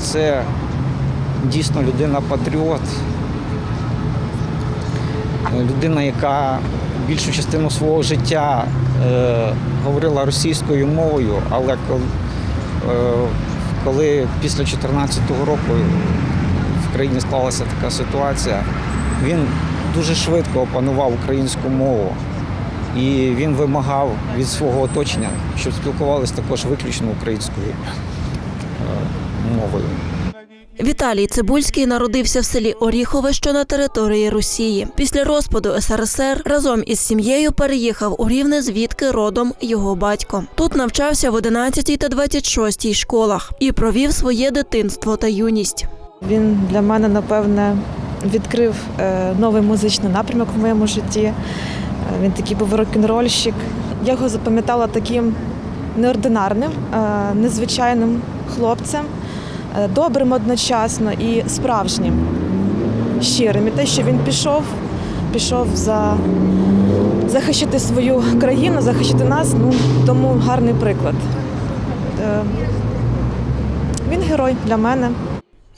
Це дійсно людина-патріот, людина, яка більшу частину свого життя е, говорила російською мовою, але коли, е, коли після 2014 року в країні склалася така ситуація, він дуже швидко опанував українську мову. І він вимагав від свого оточення, щоб спілкувалися також виключно українською е, мовою. Віталій Цибульський народився в селі Оріхове, що на території Росії. Після розпаду СРСР разом із сім'єю переїхав у Рівне, звідки родом його батько. Тут навчався в 11 та 26 школах і провів своє дитинство та юність. Він для мене, напевне, відкрив е, новий музичний напрямок в моєму житті. Е, Він такий був рок-н-рольщик. Я його запам'ятала таким неординарним, е, незвичайним хлопцем, добрим одночасно і справжнім, щирим. І те, що він пішов, пішов за захищати свою країну, захищати нас, ну тому гарний приклад. Він герой для мене.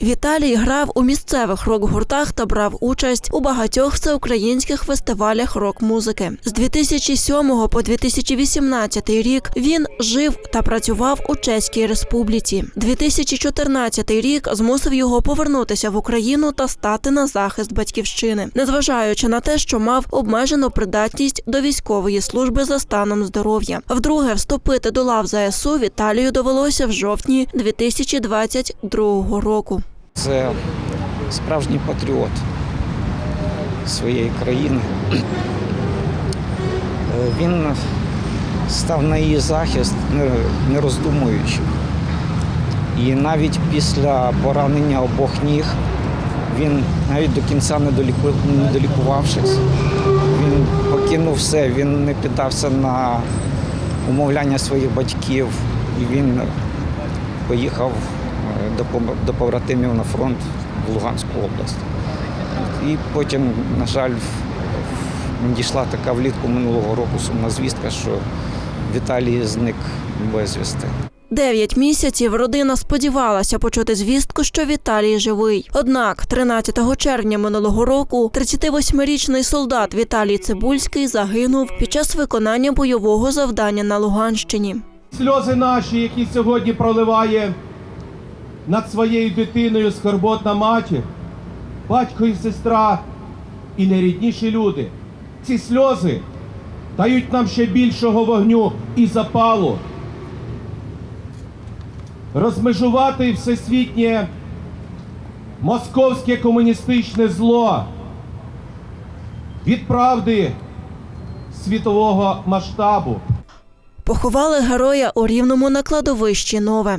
Віталій грав у місцевих рок-гуртах та брав участь у багатьох всеукраїнських фестивалях рок-музики. З 2007 по 2018 рік він жив та працював у Чеській Республіці. 2014 рік змусив його повернутися в Україну та стати на захист батьківщини, незважаючи на те, що мав обмежену придатність до військової служби за станом здоров'я. Вдруге вступити до лав ЗСУ Віталію довелося в жовтні 2022 року. Це справжній патріот своєї країни. Він став на її захист, не- роздумуючи. І навіть після поранення обох ніг він навіть до кінця не доліку- долікувавшись, він покинув все, він не піддався на умовляння своїх батьків, і він поїхав до, до побратимів на фронт в Луганську область. І потім, на жаль, надійшла така влітку минулого року сумна звістка, що Віталій зник безвісти. Дев'ять місяців родина сподівалася почути звістку, що Віталій живий. Однак, 13 червня минулого року 38-річний солдат Віталій Цибульський загинув під час виконання бойового завдання на Луганщині. Сльози наші, які сьогодні проливає над своєю дитиною скорботна матір, батько і сестра і найрідніші люди. Ці сльози дають нам ще більшого вогню і запалу. Розмежувати всесвітнє московське комуністичне зло від правди світового масштабу. Поховали героя у рівному на кладовищі Нове.